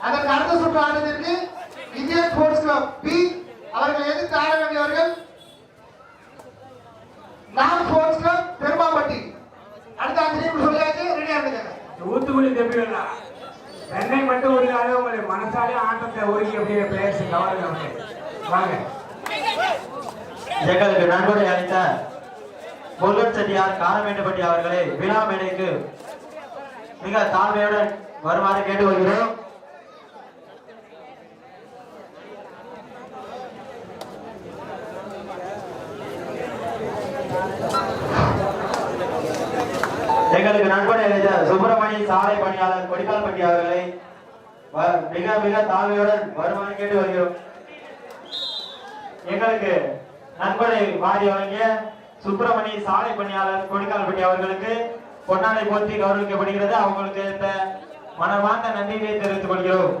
அதற்கு அடுத்த சுற்று ஆட்டத்திற்கு இந்தியன் ஸ்போர்ட்ஸ் கிளப் பி அவர்களை எதிர்த்து ஆட வேண்டியவர்கள் நாம் ஸ்போர்ட்ஸ் கிளப் பெருமாப்பட்டி அடுத்த ஆசிரியர் சொல்லியாச்சு ரெடியா இருக்காங்க ஊத்துக்குழி தம்பிகளா சென்னை மட்டும் ஒரு நாள் உங்களுடைய மனசாலே ஆட்டத்தை ஒருங்கி அப்படியே பிளேயர்ஸ் கவனம் வாங்க எங்களுக்கு நன்கொடை அளித்த முருகன் செட்டியார் காரமேட்டுப்பட்டி அவர்களை விழா மேடைக்கு மிக தாழ்மையுடன் வருமாறு கேட்டுக்கொள்கிறோம் எங்களுக்கு நன்கொடை அளித்த சுப்பிரமணிய சாலை பணியாளர் கொடிக்கால்பட்டி அவர்களை. மிக மிக தாழ்மையுடன் வருமானம் கேட்டு வருகிறோம். எங்களுக்கு நன்கொடை வாரி வழங்கிய சுப்பிரமணி சாலை பணியாளர் கொடிக்கால்பட்டி அவர்களுக்கு பொன்னாடை போற்றி கௌரவிக்கப்படுகிறது. அவங்களுக்கு இந்த மனமார்ந்த நன்றியை தெரிவித்துக் கொள்கிறோம்.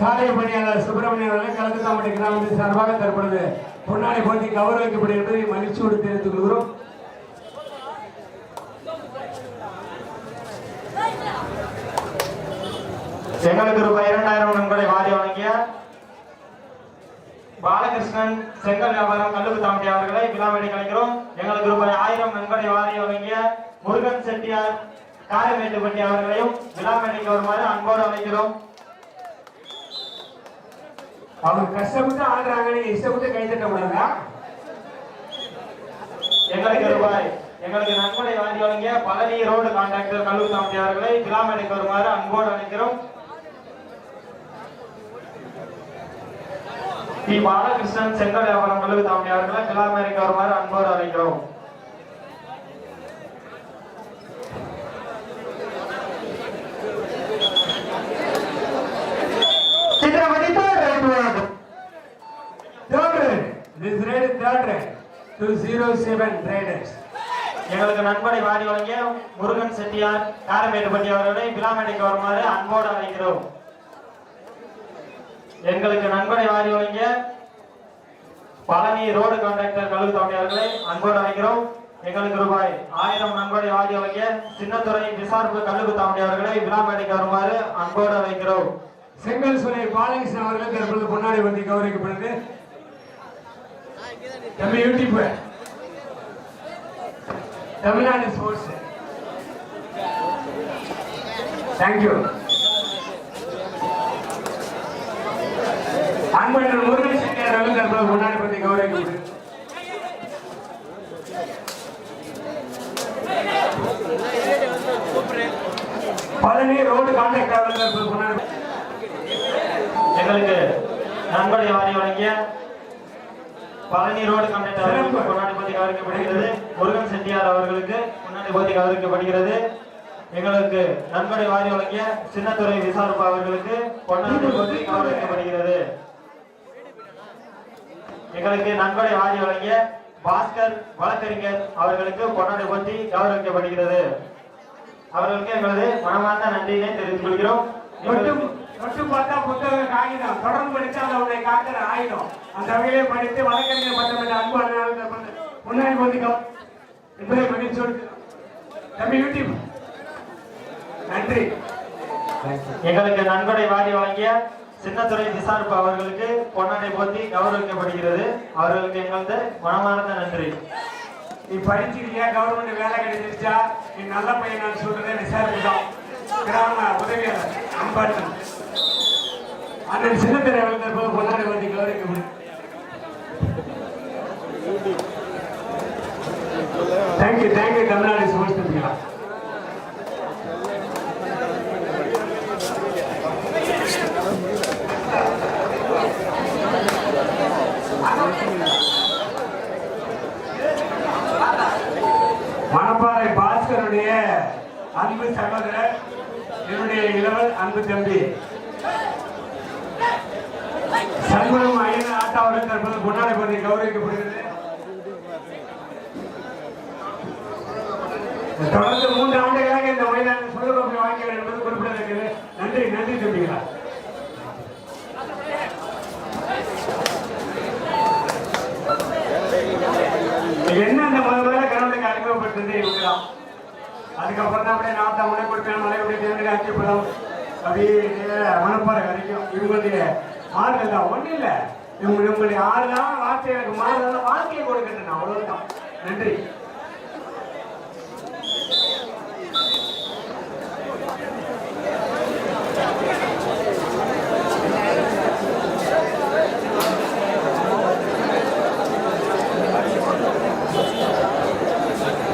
சாலை பணியாளர் சுப்பிரமணியன் அவர்கள் கலந்துக்காமட்டி கிராமத்தின் சார்பாக தற்பொழுது பொன்னாடை போட்டி கௌரவிக்கப்படுகிறது மகிழ்ச்சியோடு தெரிவித்துக் கொள்கிறோம். எங்களுக்கு ரூபாய் இரண்டாயிரம் நன்கொடை வாரி வழங்கிய பாலகிருஷ்ணன் செங்கல் வியாபாரம் கல்லுக்கு தாண்டி அவர்களை விழாமேடை கலைக்கிறோம். எங்களுக்கு ரூபாய் ஆயிரம் நன்கொடை வாரி வழங்கிய முருகன் செட்டியார் காரமேட்டுப்பட்டி அவர்களையும் விழாமேடைக்கு வருமாறு அன்போடு அழைக்கிறோம். அவங்க கஷ்டப்பட்டு ஆடுறாங்க நீங்க இஷ்டப்பட்டு கை தட்ட கூடாதா? எங்களுக்கு ரூபாய் எங்களுக்கு நன்கொடை வாங்கி வழங்கிய பழனி ரோடு கான்ட்ராக்டர் கல்லூரி தாமதி அவர்களை விழாமேடைக்கு வருமாறு அன்போடு அழைக்கிறோம். பி பாலகிருஷ்ணன் செங்கல் வியாபாரம் கல்லூரி தாமதி அவர்களை வருமாறு அன்போடு அழைக்கிறோம். Chithravathi third third right two zero எங்களுக்கு நண்பனை வாரி வழங்கிய முருகன் செட்டியார் காரமேட்டுப்பட்டி அவர்களை விழாமேடைக்கு வருமாறு அன்போடு அழைக்கிறோம். எங்களுக்கு நன்கொடை வாரி வழங்கிய பழனி ரோடு கான்ட்ராக்டர் கழுகு தோண்டி அவர்களை அன்போடு அழைக்கிறோம். எங்களுக்கு ரூபாய் ஆயிரம் நன்கொடை வாரி வழங்கிய சின்னத்துறை விசார்பு கழுகு தாண்டி அவர்களை விழாமேடைக்கு வருமாறு அன்போடு அழைக்கிறோம். செங்கல் சுனை பாலகிருஷ்ணன் அவர்கள் தற்பொழுது பொன்னாடி வந்து கௌரவிக்கப்படுது. நம்ம யூடியூப் தமிழ்நாடு ஸ்போர்ட்ஸ் தேங்க்யூ அன்பர்கள் முருகன் செட்டியார் அவர்கள் தற்பொழுது பொன்னாடி வந்து கௌரவிக்கப்படுது பழனி ரோடு கான்ட்ராக்ட் அவர்கள் எங்களுக்கு நன்கொடை வாரி வழங்கிய பழனி ரோடு கான்ட்ராக்டர் அவர்களுக்கு பொன்னாடி போத்தி கவனிக்கப்படுகிறது. முருகன் செட்டியார் அவர்களுக்கு பொன்னாடி போத்தி கவனிக்கப்படுகிறது. எங்களுக்கு நன்கொடை வாரி வழங்கிய சின்னத்துறை விசாரிப்பு அவர்களுக்கு பொன்னாடி போத்தி கவனிக்கப்படுகிறது. எங்களுக்கு நன்கொடை வாரி வழங்கிய பாஸ்கர் வழக்கறிஞர் அவர்களுக்கு பொன்னாடி போத்தி கௌரவிக்கப்படுகிறது. அவர்களுக்கு எங்களது மனமார்ந்த நன்றியினை தெரிவித்துக் கொள்கிறோம். தொட்டு பார்த்தா புத்தக காகிதம். தொடர்ந்து படித்தா அதை உன்னை காக்கிற ஆயுதம் அந்த வகையிலே படித்து வழக்கறிஞர் பட்டம் என்ற அன்பு அண்ணாவில் முன்னாடி தம்பி யூடியூப். நன்றி. எங்களுக்கு நன்கொடை வாரி வழங்கிய சின்னத்துறை விசாரிப்பு அவர்களுக்கு பொன்னாடை போத்தி கௌரவிக்கப்படுகிறது. அவர்களுக்கு எங்களது மனமார்ந்த நன்றி. நீ படிச்சிருக்கியா கவர்மெண்ட் வேலை கிடைச்சிருச்சா? நீ நல்ல பையன் நான் சொல்றதை விசாரிக்கிட்டோம். கிராம உதவியாளர் அம்பாட்டன் அண்ணன் சின்னத்துறை அவர்கள் போது பொன்னாடி வந்து முடியும் தேங்க்யூ தேங்க்யூ தமிழ்நாடு ஸ்போர்ட்ஸ் தம்பிகளா மணப்பாறை பாஸ்கருடைய அன்பு சகோதரர் என்னுடைய இளவல் அன்பு தம்பி. சண்முகம் ஐயன் ஆட்டாவுடன் தற்போது பொன்னாடை பற்றி கௌரவிக்கப்படுகிறது. தொடர்ந்து மூன்று ஆண்டுகளாக இந்த மைதான சுதந்திரம் வாங்கியவர் என்பது குறிப்பிடத்தக்கது. நன்றி நன்றி தம்பிகளா. என்ன அந்த முதல்ல கணவனுக்கு அறிமுகப்பட்டது இவங்களாம் அதுக்கப்புறம் தான் அப்படியே நாத்தா முனை கொடுப்பேன் மலை அப்படி தேர்ந்து அப்படியே மனப்பாறை வரைக்கும் இவங்களுடைய ஆறுகள் தான். ஒன்றும் இல்லை. இவங்க இவங்களுடைய ஆறுதான் வார்த்தை எனக்கு மாறுதான் வாழ்க்கையை கொடுக்கணும் அவ்வளவுதான். நன்றி.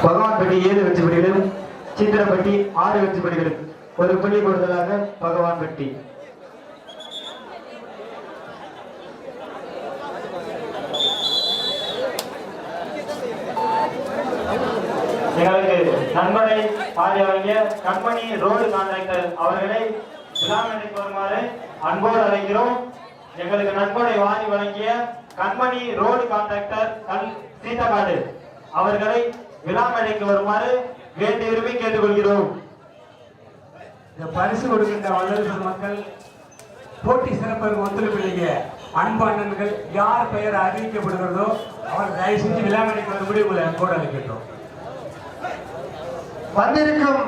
பகவான்பட்டி ஏழு வெற்றி சித்திரப்பட்டி ஆறு வெற்றி படிகளும் ஒரு புள்ளி கூடுதலாக பகவான்பட்டி எங்களுக்கு நண்பனை பாடி வழங்கிய கம்பெனி ரோடு கான்ட்ராக்டர் அவர்களை விழாமணிக்கு வருமாறு அன்போடு அழைக்கிறோம். எங்களுக்கு நண்பனை வாரி வழங்கிய கண்மணி ரோடு கான்ட்ராக்டர் கல் சீதகாடு அவர்களை விழாமணிக்கு வருமாறு வேண்டிய உரிமை கேட்டுக்கொள்கிறோம். இந்த பரிசு கொடுக்கின்ற வல்லரசு மக்கள் போட்டி சிறப்பதற்கு ஒத்துழைப்பில்லைங்க அன்பு அண்ணன்கள் யார் பெயர் அறிவிக்கப்படுகிறதோ அவர் தயவு செஞ்சு விழாமணிக்கு வரும்படி உங்களை அன்போடு அழைக்கின்றோம். வந்திருக்கும்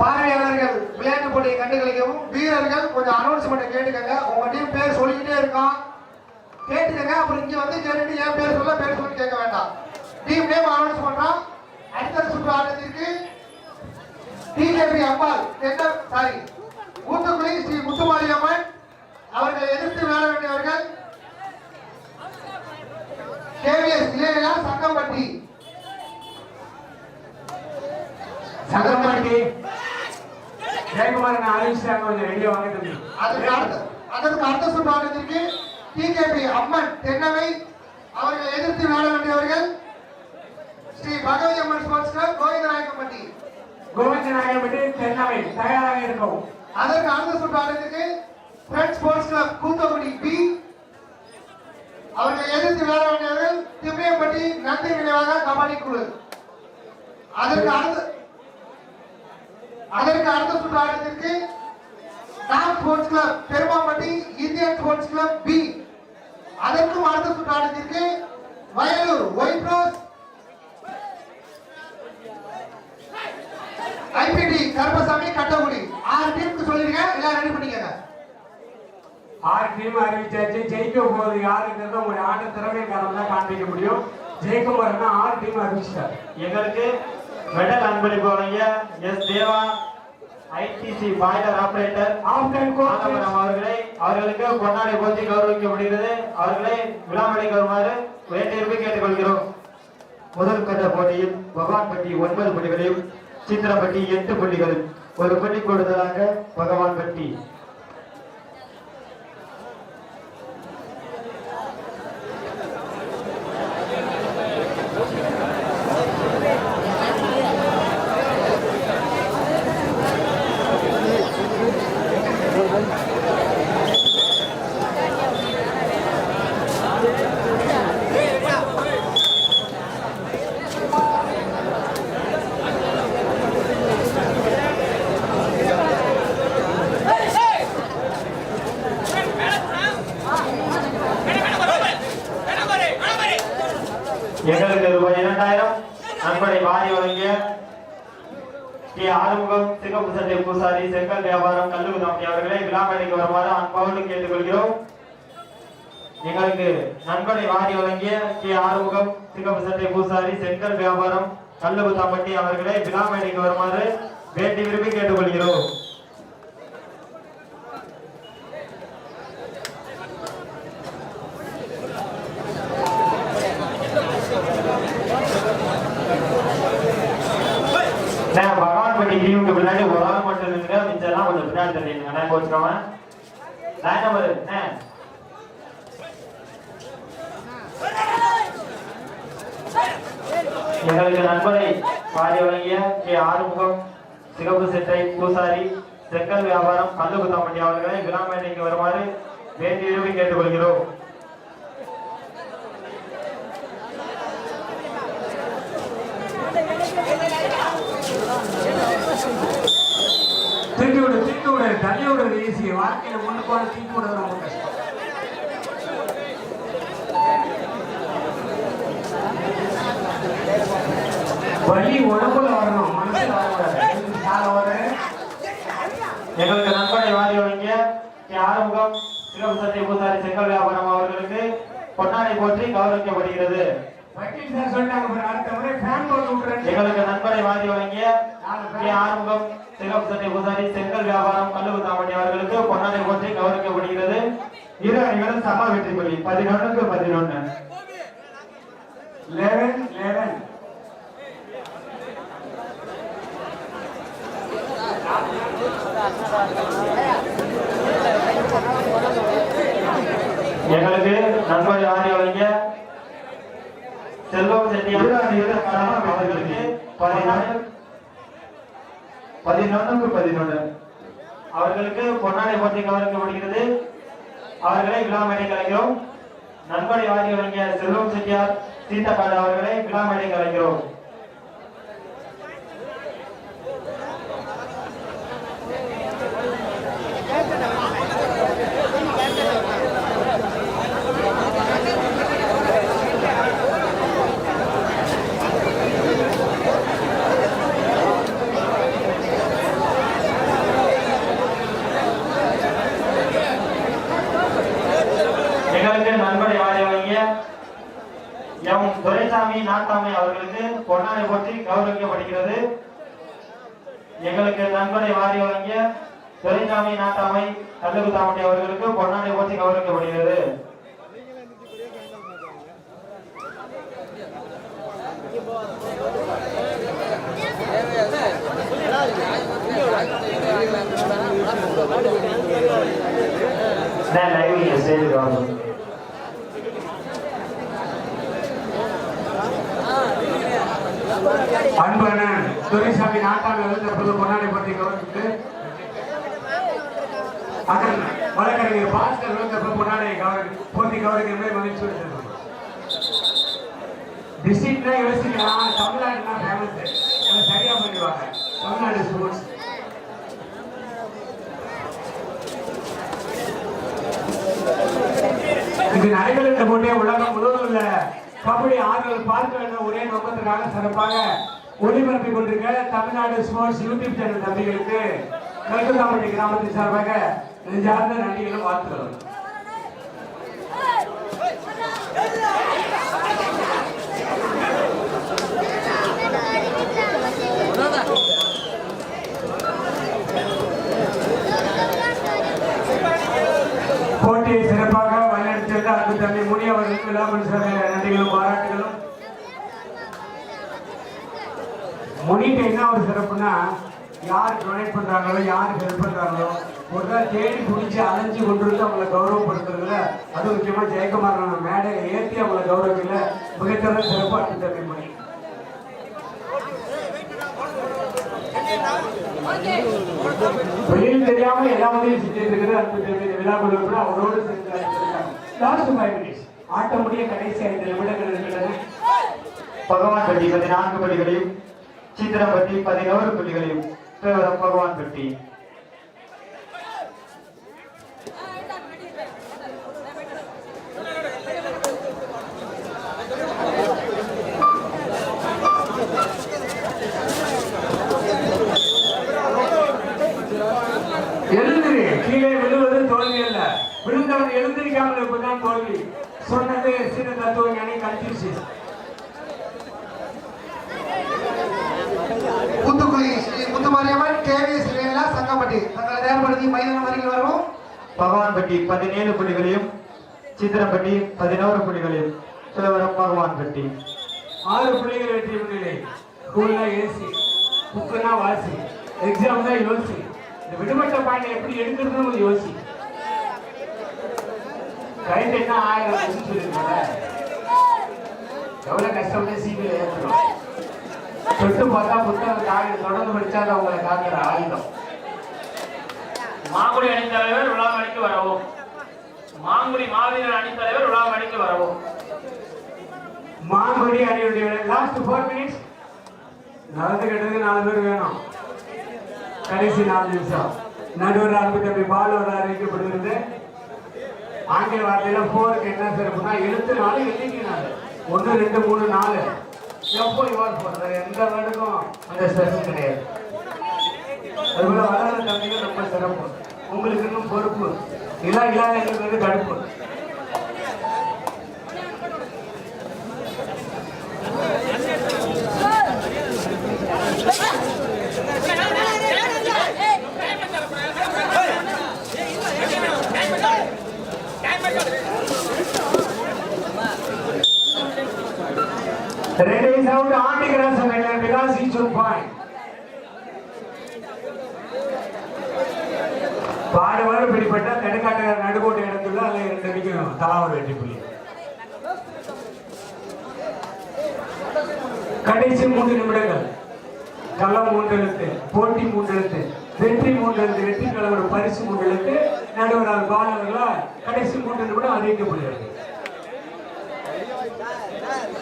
பார்வையாளர்கள் விளையாட்டு போட்டியை கண்டுகளிக்கவும் வீரர்கள் கொஞ்சம் அனௌன்ஸ்மெண்ட் கேட்டுக்கங்க. உங்க டீம் பேர் சொல்லிக்கிட்டே இருக்கோம் கேட்டுக்கங்க. அப்புறம் இங்க வந்து கேட்டுட்டு என் பேர் சொல்ல பேர் சொல்லி கேட்க வேண்டாம். டீம் நேம் அனௌன்ஸ் பண்றான் அடுத்த சுற்று ஆட்டத்திற்கு டிஜேபி அம்பாள் சாரி ஊத்துக்குழி ஸ்ரீ முத்துமாரி அம்மன் அவர்களை எதிர்த்து விளையாட வேண்டியவர்கள் கேவிஎஸ் இளையரா சங்கம்பட்டி. சங்கரமாட்டி ஜெயக்குமார் அறிவிச்சாங்க கொஞ்சம் ரெடியா வாங்க தம்பி அதற்கு அடுத்த அதற்கு அடுத்த சுற்று ஆட்டத்திற்கு டிகேபி அம்மன் தென்னவை அவர்களை எதிர்த்து விளையாட வேண்டியவர்கள் ஸ்ரீ பகவதி அம்மன் ஸ்போர்ட்ஸ் கிளப் கோவிந்தநாயக்கம்பட்டி. கோவிந்தநாயகப்பட்டி தென்னவை தயாராக இருக்கும். அதற்கு அடுத்த சுற்று ஆட்டத்திற்கு friends sports club Koothakudi B அவர்களை எதிர்த்து விளையாட வேண்டியவர்கள் திவ்யம்பட்டி நந்தி நினைவாக கபடி குழு. அதற்கு அடுத்த அதற்கு அடுத்த சுற்று ஆட்டத்திற்கு top sports club Perumampatti Indian sports club B அதற்கும் அடுத்த சுற்று ஆட்டத்திற்கு Vayalur white rose IPT Karuppasamy Kattakudi. ஆறு டீமுக்கு சொல்லிருக்கேன் எல்லாம் ரெடி பண்ணிக்கங்க. ஆறு டீம் அறிவிச்சாச்சு. ஜெயிக்க போகுது யாருங்கிறத உங்களுடைய ஆட்ட திறமை காரணம் தான் காண்பிக்க முடியும். ஜெயக்குமார்னா ஆறு டீம் அறிவிச்சிட்டாரு. எங்களுக்கு மெடல் அன்பளிப்பு வழங்கிய S Deva ITC boiler operator often coach Alamaram அவர்களை அவர்களுக்கு பொன்னாடை போற்றி கௌரவிக்கப்படுகிறது. அவர்களை விழாமணிக்கு வருமாறு வேண்டியிருப்பை கேட்டுக்கொள்கிறோம். முதல் கட்ட போட்டியில் பகவான்பட்டி ஒன்பது புள்ளிகளையும் சித்திரப்பட்டி எட்டு புள்ளிகளும் ஒரு புள்ளி கூடுதலாக பகவான்பட்டி எங்களுக்கு ரூபாய் இரண்டாயிரம். நன்கொடை வாரி வழங்கிய ஸ்ரீ ஆறுமுகம் சிகப்பு சட்டை பூசாரி செங்கல் வியாபாரம் கல்லுகுதாமணி அவர்களை விழாமணிக்கு வருமாறு அன்போடு கேட்டுக்கொள்கிறோம். எங்களுக்கு நன்கொடை வாரி வழங்கிய ஸ்ரீ ஆறுமுகம் சிகப்பு சட்டை பூசாரி செங்கல் வியாபாரம் கல்லுகுதாம்பட்டி அவர்களை விழாமணிக்கு வருமாறு வேண்டி விரும்பி கேட்டுக்கொள்கிறோம் நான் பகவான்பட்டி டீமுக்கு பின்னாடி ஒரு ஆள் மட்டும் நின்று மிச்சம்லாம் கொஞ்சம் பின்னாடி தள்ளிடுங்க. நான் கோச்சுக்கோங்க லைன் நம்பர் என்ன? எங்களுக்கு நண்பரை பாடி வழங்கிய கே ஆறுமுகம் சிகப்பு சிட்டை பூசாரி செங்கல் வியாபாரம் கல்லுகுத்தாம்பட்டி அவர்களை விழாமேடைக்கு வருமாறு வேண்டி கேட்டுக்கொள்கிறோம். தூக்கி விடு தூக்கி விடு தள்ளி விடுறது ஈஸி வாழ்க்கையில முன்னுக்கு போன விடுறது ரொம்ப கஷ்டம் வலி உடம்புல வரணும் மனசுல வரக்கூடாது எங்களுக்கு நண்பனை வாரி வழங்கிய. ஆறுமுகம் சட்டை பூசாரி செங்கல் வியாபாரம் அவர்களுக்கு பொன்னாடை போற்றி கௌரவிக்கப்படுகிறது வக்கீல் சார் சொல்லிட்டாங்க அடுத்த முறை ஃபேன் போட்டு. எங்களுக்கு நண்பனை வாரி வழங்கிய கே. ஆறுமுகம் சட்டை பூசாரி செங்கல் வியாபாரம் கல்லு தாமணி அவர்களுக்கு பொன்னாடை கௌரவிக்கப்படுகிறது. இரு அணிகளும் சம வெற்றி புள்ளி பதினொன்றுக்கு பதினொன்று 11, 11. எங்களுக்கு நண்பனை வழங்கிய செல்வம் அவர்களுக்கு பதினொன்றுக்கு பதினொன்று அவர்களுக்கு பொன்னாடை போட்டி கவனிக்கப்படுகிறது அவர்களை விழாமடை கலைக்கிறோம். நண்பனை வாங்கி வழங்கிய செல்வம் செட்டியார் சீத்தக்காடு அவர்களை விழாமடை கலைக்கிறோம் எங்களுக்கு நண்பனை வாரி வழங்கிய எம் துரைசாமி நாட்டாமை அவர்களுக்கு பொன்னாடை போட்டி கௌரவிக்கப்படுகிறது. எங்களுக்கு நண்பனை வாரி வழங்கிய துரைசாமி நாட்டாமை கல்லுகுத்தாமட்டி அவர்களுக்கு பொன்னாடை போட்டி கௌரவிக்கப்படுகிறது. Then I will say it also. அன்பான துரைசாமி நாட்டாளர் எழுந்தப்போது பொன்னாடை பற்றி கவனித்து அண்ணன் வழக்கறிஞர் பாஸ்கர் எழுந்தப்போ பொன்னாடை கவனி போட்டி கவனிக்கிற மகிழ்ச்சி இருக்கிறது டிஸ்ட்ரிக்ட்ல யோசிக்கலாம் தமிழ்நாடுனா ஃபேமஸ் அதை சரியா பண்ணிடுவாங்க தமிழ்நாடு ஸ்போர்ட்ஸ் இது நடைபெற்ற போட்டே உலகம் முழுவதும் உள்ள கபடி ஆறுதல் பார்க்க வேண்டும். ஒரே நோக்கத்திற்காக சிறப்பாக ஒளிபரப்பி கொண்டிருக்க தமிழ்நாடு ஸ்போர்ட்ஸ் யூடியூப் சேனல் தம்பிகளுக்கு கல்கத்தாமட்டி கிராமத்தின் சார்பாக நெஞ்சார்ந்த நன்றிகளும் வாழ்த்துகிறோம் போட்டியை சிறப்பாக வழிநடத்தியிருந்த அன்பு தம்பி முனி அவர்களுக்கு நன்றிகளும் பாராட்டு முனிக்கு என்ன ஒரு சிறப்புனா யார் டொனேட் பண்றாங்களோ யார் ஹெல்ப் பண்றாங்களோ ஒரு தான் தேடி பிடிச்சி அலைஞ்சு கொண்டு வந்து அவங்களை கௌரவப்படுத்துறதுல அது முக்கியமா ஜெயக்குமார் மேடையை ஏற்றி அவங்களை கௌரவிக்கல. மிகச்சிறந்த சிறப்பு அன்பு தம்பி முனி. வெளியில் தெரியாம எல்லா உதவியும் செஞ்சுட்டு இருக்கிறது விழா குழுவில் அவரோடு சேர்ந்து லாஸ்ட் ஃபைவ் மினிட்ஸ் ஆட்ட முடிய கடைசி ஐந்து நிமிடங்கள் இருக்கின்றன. பகவான் பெட்டி பதினான்கு படிகளையும் சித்திரம்பட்டி பதினோரு புள்ளிகளையும் தேவரம் பகவான் பெட்டி எழுந்திரு. கீழே விழுவது தோல்வி அல்ல. விழுந்தவன் எழுந்திருக்காமல் இருப்பதுதான் தோல்வி. சொன்னது சிறு தத்துவ ஞானி கன்ஃபியூசியஸ் ஸ்ரீ முத்துமாரியம்மன் கேவிஎஸ் வேலா சங்கப்பட்டி தங்களை தயார்படுத்தி மைதானம் அருகில் வரவும். பகவான்பட்டி பதினேழு புள்ளிகளையும் சித்திரம்பட்டி பதினோரு புள்ளிகளையும் தேவரம் பகவான்பட்டி. ஆறு புள்ளிகள் வெற்றி முன்னிலை ஸ்கூல்னா ஏசி புக்குனா வாசி எக்ஸாம் தான் யோசி. இந்த விடுபட்ட பாயிண்ட் எப்படி எடுக்கிறதுன்னு யோசி. கைது என்ன ஆயிரம் அப்படின்னு சொல்லிருக்கல எவ்வளவு கஷ்டப்பட்டு சீக்கிரம் ஏற்றுறோம் தொட்டு பார்த்தா புத்தகம் காகிதம் தொடர்ந்து படிச்சா அது உங்களை காக்கிற ஆயுதம். மாங்குடி அணித்தலைவர் விழாமணிக்கு வரவும். மாங்குடி மாவீரர் அணித்தலைவர் விழாமணிக்கு வரவும். மாங்குடி அணியுடைய லாஸ்ட் ஃபோர் மினிட்ஸ் நடந்து கெட்டதுக்கு நாலு பேர் வேணும். கடைசி நாலு நிமிஷம். நடுவர் அன்பு தம்பி பாலோட அறிவிக்கப்படுகிறது. ஆங்கில வார்த்தையில போருக்கு என்ன சிறப்புனா எழுத்து நாலு நாலு ஒன்று ரெண்டு மூணு நாலு. எப்போ இவால் போடுறது எந்த வேர்டுக்கும் அந்த ஸ்ட்ரெஸ் கிடையாது. அதுபோல வளர்ந்த தம்பிகள் ரொம்ப சிறப்பு. உங்களுக்கு இன்னும் பொறுப்பு. இதெல்லாம் இல்லாத எங்களுக்கு வந்து Red is out anti-grass available because he should point. பாடுவாடு பிடிப்பட்ட நடுக்காட்டு Nadukottai இடத்துல அதில் இரண்டு அடிக்கணும் தலா ஒரு வெற்றி புள்ளி கடைசி மூன்று நிமிடங்கள் கள்ளம் மூன்று எழுத்து போட்டி மூன்று எழுத்து வெற்றி மூன்று எழுத்து வெற்றி கலவோட பரிசு மூன்று எழுத்து நடுவரால் பாலர்களா கடைசி மூன்று நிமிடம் அறிவிக்கப்படுகிறது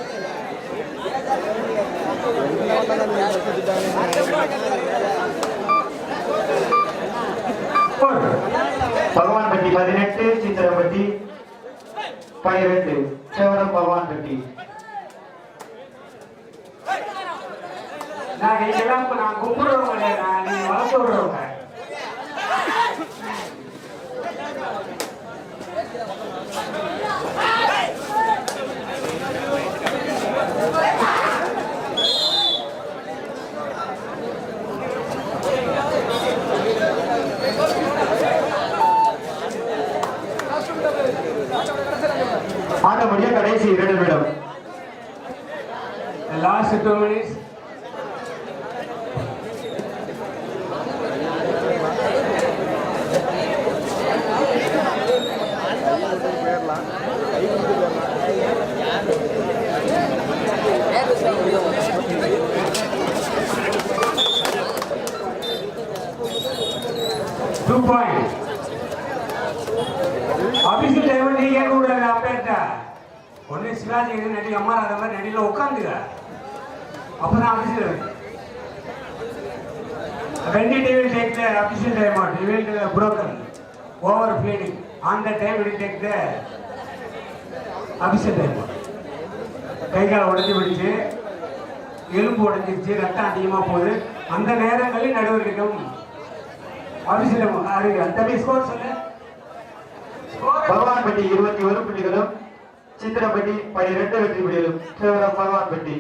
போடு. பகவான்பட்டி பதினெட்டு சித்திரப்பட்டி பனிரெண்டு சேவரம் பகவான்பட்டி நான் இதெல்லாம் நான் கும்பிடுறவங்க நான் நீங்க வளர்த்து விடுறவங்க ஆட்ட கடைசி இரண்டு நிமிடம். Last two minutes two point office time நீ கேட்க கூடாது அப்பேட்டா ஒன்னு சிவாஜி எது நடி அம்மா அந்த மாதிரி நடியில் உட்காந்துக்க அப்போ தான் When did you will take the official time out? You will uh, broken, over bleeding. Time the time you will take the கை கால் உடஞ்சி போயிடுச்சு. எலும்பு உடஞ்சிருச்சு. ரத்தம் அதிகமாக போகுது. அந்த நேரங்களில் நடுவர்கிட்டம் ஆஃபீஸில் அறிவு. அந்த ஸ்கோர் சொல்லு. ஸ்கோர் பகவான்பட்டி இருபத்தி ஒரு புள்ளிகளும் சித்திரப்பட்டி பனிரெண்டு வெற்றி புள்ளிகளும் சேவரம் பகவான் பெட்டி.